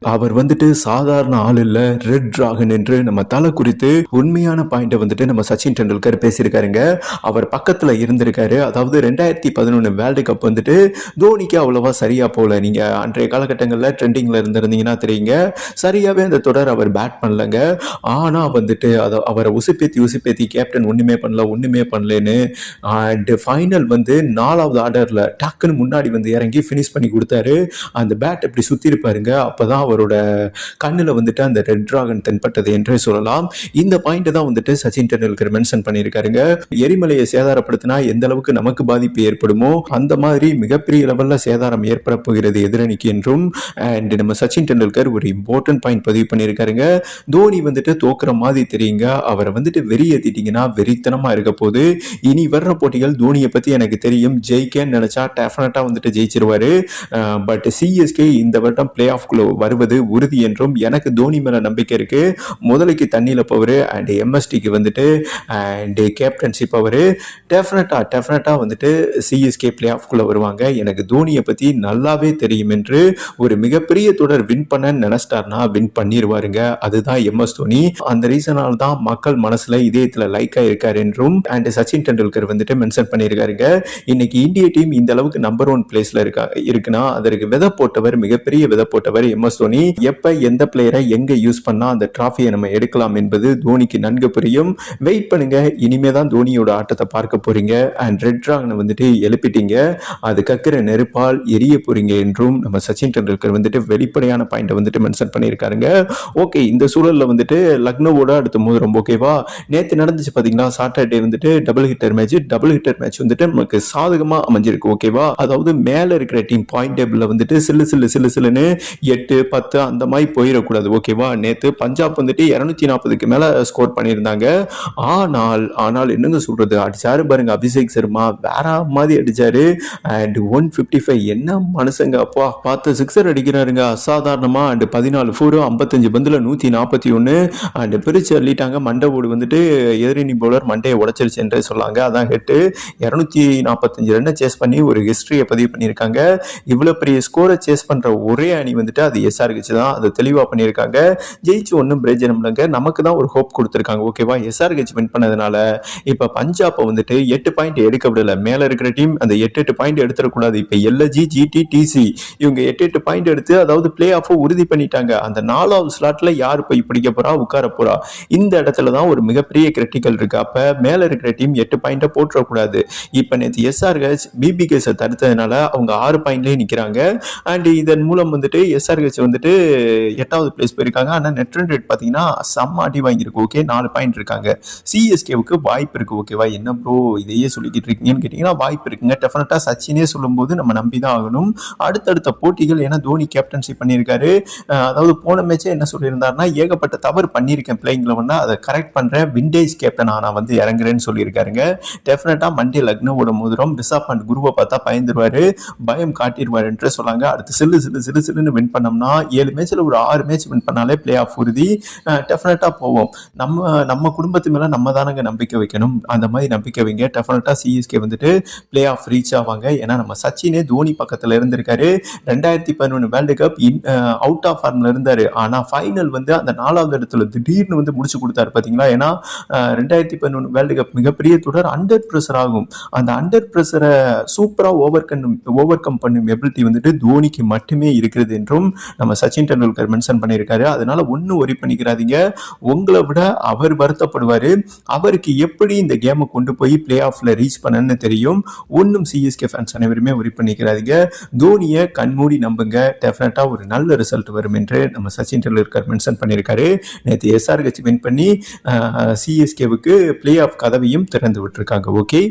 அவர் வந்துட்டு சாதாரண ஆள் இல்ல ரெட் டிராகன் என்று நம்ம தலை குறித்து உண்மையான பாயிண்ட்டை வந்துட்டு நம்ம சச்சின் டெண்டுல்கர் பேசியிருக்காருங்க. அவர் பக்கத்துல இருந்திருக்காரு. அதாவது ரெண்டாயிரத்தி பதினொன்று வேர்ல்டு கப் வந்துட்டு தோனிக்கு அவ்வளவா சரியா போகல நீங்க அன்றைய காலகட்டங்களில் ட்ரெண்டிங்ல இருந்திருந்தீங்கன்னா தெரியுங்க. சரியாவே அந்த தொடர் அவர் பேட் பண்ணலங்க. ஆனா வந்துட்டு அதை அவரை உசுப்பேத்தி உசுப்பேத்தி கேப்டன் ஒண்ணுமே பண்ணல ஒண்ணுமே பண்ணலன்னு அண்ட் ஃபைனல் வந்து நாலாவது ஆர்டர்ல டக்குன்னு முன்னாடி வந்து இறங்கி ஃபினிஷ் பண்ணி கொடுத்தாரு. அந்த பேட் இப்படி சுத்தி இருப்பாருங்க அப்பதான் அவரோட கண்ணில் வந்துட்டு அந்த ரெட் டிராகன் தென்பட்டது என்றே சொல்லலாம். இந்த பாயிண்ட் தான் வந்துட்டு சச்சின் டெண்டுல்கர் மென்ஷன் பண்ணியிருக்காருங்க. எரிமலையை சேதாரப்படுத்தினா எந்த அளவுக்கு நமக்கு பாதிப்பு ஏற்படுமோ அந்த மாதிரி மிகப்பெரிய லெவலில் சேதாரம் ஏற்பட போகிறது எதிரணிக்கு என்றும் அண்ட் நம்ம சச்சின் டெண்டுல்கர் ஒரு இம்பார்ட்டன்ட் பாயிண்ட் பதிவு பண்ணியிருக்காருங்க. தோனி வந்துட்டு தோக்குற மாதிரி தெரியுங்க. அவரை வந்துட்டு வெறியேத்திட்டீங்கன்னா வெறித்தனமாக இருக்க போது இனி வர்ற போட்டிகள் தோனியை பற்றி எனக்கு தெரியும். ஜெயிக்கன்னு நினச்சா டெஃபினட்டாக வந்துட்டு ஜெயிச்சிருவாரு. பட் சிஎஸ்கே இந்த வருடம் பிளே ஆஃப்குள்ள வருவது உறுதி என்றும் எனக்கு தோனி மேல நம்பிக்கை இருக்கு. முதலைக்கு தண்ணியில போவர் அண்ட் எம்எஸ்டிக்கு வந்துட்டு அண்ட் கேப்டன்ஷிப் அவர் டெஃபினட்டா டெஃபினட்டா வந்துட்டு சிஎஸ்கே பிளே ஆஃப்குள்ள வருவாங்க. எனக்கு தோனியை பத்தி நல்லாவே தெரியும் என்று ஒரு மிகப்பெரிய தொடர் வின் பண்ண நினைச்சிட்டார்னா வின் பண்ணிடுவாருங்க அதுதான் எம்எஸ் தோனி. அந்த ரீசனால தான் மக்கள் மனசுல இதயத்துல லைக் ஆயிருக்காரு என்றும் அண்ட் சச்சின் டெண்டுல்கர் வந்துட்டு மென்ஷன் பண்ணியிருக்காருங்க இன்னைக்கு இந்திய டீம் இந்த அளவுக்கு நம்பர் ஒன் பிளேஸ்ல இருக்கா இருக்குன்னா அதற்கு விதை போட்டவர் மிகப்பெரிய விதை போட்டவர் எம்எஸ் தோனி. எப்ப எந்த பிளேயரை எங்க யூஸ் பண்ணா அந்த டிராஃபியை நம்ம எடுக்கலாம் என்பது தோனிக்கு நன்கு புரியும். வெயிட் பண்ணுங்க இனிமே தான் தோனியோட ஆட்டத்தை பார்க்க போறீங்க. அண்ட் ரெட் டிராகனை வந்துட்டு எழுப்பிட்டீங்க. அது கக்கிற நெருப்பால் எரிய போறீங்க என்றும் நம்ம சச்சின் டெண்டுல்கர் வந்துட்டு வெளிப்படையான பாயிண்டை வந்துட்டு மென்ஷன் பண்ணியிருக்காருங்க. ஓகே இந்த சூழல்ல வந்துட்டு லக்னோவோட அடுத்த மோதிரம் ஓகேவா நேத்து நடந்துச்சு பார்த்தீங்கன்னா சாட்டர்டே வந்துட்டு double hitter match double hitter match வந்துட்டு நமக்கு சாதகமா அமைஞ்சிருக்கு ஓகேவா அதாவது மேல இருக்கிற டீம் பாயிண்ட் டேபிள்ல வந்துட்டு சில்லு சில்லு சில்லு சில்லுன்னு எட்டு பத்து அந்த மாதிரி போயிடக்கூடாது. ஓகேவா? நேற்று பஞ்சாப் வந்துட்டு இரநூத்தி நாற்பதுக்கு மேலே ஸ்கோர் பண்ணியிருந்தாங்க. ஆனால் ஆனால் என்னங்க சொல்கிறது அடித்தாரு பாருங்க அபிஷேக் சர்மா. வேற மாதிரி அடிச்சாரு. அண்ட் ஒன் ஃபிஃப்டி ஃபைவ் என்ன மனுஷங்க அப்பா? பார்த்து சிக்ஸர் அடிக்கிறாருங்க அசாதாரணமாக அண்ட் பதினாலு ஃபோரும் ஐம்பத்தஞ்சு பந்தில் நூற்றி நாற்பத்தி ஒன்று அண்ட் பிரிச்சு அள்ளிட்டாங்க. மண்டை ஓடு வந்துட்டு எதிரணி பவுலர் மண்டையை உடைச்சிருச்சு என்றே சொல்லாங்க. அதான் ஹெட்டு இரநூத்தி நாற்பத்தஞ்சு ரன்னை சேஸ் பண்ணி ஒரு ஹிஸ்ட்ரியை பதிவு பண்ணியிருக்காங்க. இவ்வளோ பெரிய ஸ்கோரை சேஸ் பண்ணுற ஒரே அணி வந்துட்டு அது எஸ்ஆர்ஹெச் தான் அதை தெளிவாக பண்ணியிருக்காங்க. ஜெயிச்சு ஒன்றும் பிரயோஜனம் இல்லைங்க. நமக்கு தான் ஒரு ஹோப் கொடுத்துருக்காங்க. ஓகேவா எஸ்ஆர்ஹெச் வின் பண்ணதுனால இப்போ பஞ்சாப்பை வந்துட்டு எட்டு பாயிண்ட் எடுக்க விடல. மேலே இருக்கிற டீம் அந்த எட்டு எட்டு பாயிண்ட் எடுத்துடக்கூடாது இப்போ எல்எஜி ஜிடி டிசி இவங்க எட்டு எட்டு பாயிண்ட் எடுத்து அதாவது பிளே ஆஃபை உறுதி பண்ணிட்டாங்க. அந்த நாலாவது ஸ்லாட்ல யார் போய் பிடிக்க போறா? உட்கார போறா? இந்த இடத்துல தான் ஒரு மிகப்பெரிய கிரிட்டிக்கல் இருக்கு. அப்போ மேலே இருக்கிற டீம் எட்டு பாயிண்ட்டை போட்டுறக்கூடாது இப்போ நேற்று எஸ்ஆர்ஹெச் பிபிகேஸை தடுத்ததுனால அவங்க ஆறு பாயிண்ட்லேயே நிற்கிறாங்க அண்ட் இதன் மூலம் வந்துட்டு எஸ்ஆர்ஹெச் வந்து வந்துட்டு எட்டாவது பிளேஸ் போயிருக்காங்க. ஆனால் நெட் ரன் ரேட் பார்த்தீங்கன்னா செம்ம அடி வாங்கியிருக்கு. ஓகே நாலு பாயிண்ட் இருக்காங்க. சிஎஸ்கேவுக்கு வாய்ப்பு இருக்கு ஓகேவா என்ன ப்ரோ இதையே சொல்லிக்கிட்டு இருக்கீங்கன்னு கேட்டிங்கன்னா வாய்ப்பு இருக்குங்க. டெஃபினட்டாக சச்சினே சொல்லும்போது நம்ம நம்பி தான் ஆகணும். அடுத்தடுத்த போட்டிகள் ஏன்னா தோனி கேப்டன்ஷிப் பண்ணியிருக்காரு. அதாவது போன மேட்சே என்ன சொல்லியிருந்தாருன்னா ஏகப்பட்ட தவறு பண்ணியிருக்கேன் பிளேயிங் லெவன்னா அதை கரெக்ட் பண்ணுறேன் விண்டேஜ் கேப்டன் நான் வந்து இறங்குறேன்னு சொல்லியிருக்காருங்க. டெஃபினட்டாக மண்டே லக்னோட மோதிரம். ரிஷப் அண்ட் குருவை பார்த்தா பயந்துருவாரு. பயம் காட்டிடுவார் என்று சொன்னாங்க அடுத்து சில்லு சில்லு சில்லு சில்லுன்னு வின் பண்ணோம்னா ஏழு மேட்ச்சில் ஒரு ஆறு மேட்ச் வின் பண்ணாலே பிளே ஆஃப் உறுதி டெஃபினட்டாக போவோம். நம்ம நம்ம குடும்பத்து மேலே நம்ம தானங்க நம்பிக்கை வைக்கணும். அந்த மாதிரி நம்பிக்கை வைங்க. டெஃபினட்டாக சிஎஸ்கே வந்துட்டு பிளே ஆஃப் ரீச் ஆவாங்க. ஏன்னா நம்ம சச்சினே தோனி பக்கத்தில் இருந்திருக்காரு. ரெண்டாயிரத்தி பதினொன்று world cup in out of ஃபார்ம்ல இருந்தாரு. ஆனால் ஃபைனல் வந்து அந்த நாலாவது இடத்துல திடீர்னு வந்து முடிச்சு கொடுத்தாரு பார்த்தீங்களா ஏன்னா ரெண்டாயிரத்தி பதினொன்று வேர்ல்டு கப் மிகப்பெரிய தொடர் அண்டர் ப்ரெஷர் ஆகும். அந்த அண்டர் ப்ரெஷரை சூப்பராக ஓவர் கம் ஓவர் கம் பண்ணும் எபிலிட்டி வந்துட்டு தோனிக்கு மட்டுமே இருக்கிறது என்றும் நம்ம சச்சின் டெண்டுல்கர் மென்ஷன் பண்ணியிருக்காரு. அதனால ஒன்றும் ஒரி பண்ணிக்கிறாதீங்க. உங்களை விட அவர் வருத்தப்படுவார். அவருக்கு எப்படி இந்த கேமை கொண்டு போய் பிளே ஆஃபில் ரீச் பண்ணணும்னு தெரியும். ஒன்றும் சிஎஸ்கே ஃபேன்ஸ் அனைவருமே ஒரி பண்ணிக்கிறாதீங்க. தோனியை கண்மூடி நம்புங்க. டெஃபினட்டாக ஒரு நல்ல ரிசல்ட் வரும் என்று நம்ம சச்சின் டெண்டுல்கர் மென்ஷன் பண்ணியிருக்காரு. நேற்று எஸ்ஆர்ஹெச் வின் பண்ணி சிஎஸ்கேவுக்கு பிளே ஆஃப் கதவையும் திறந்து விட்டுருக்காங்க. ஓகே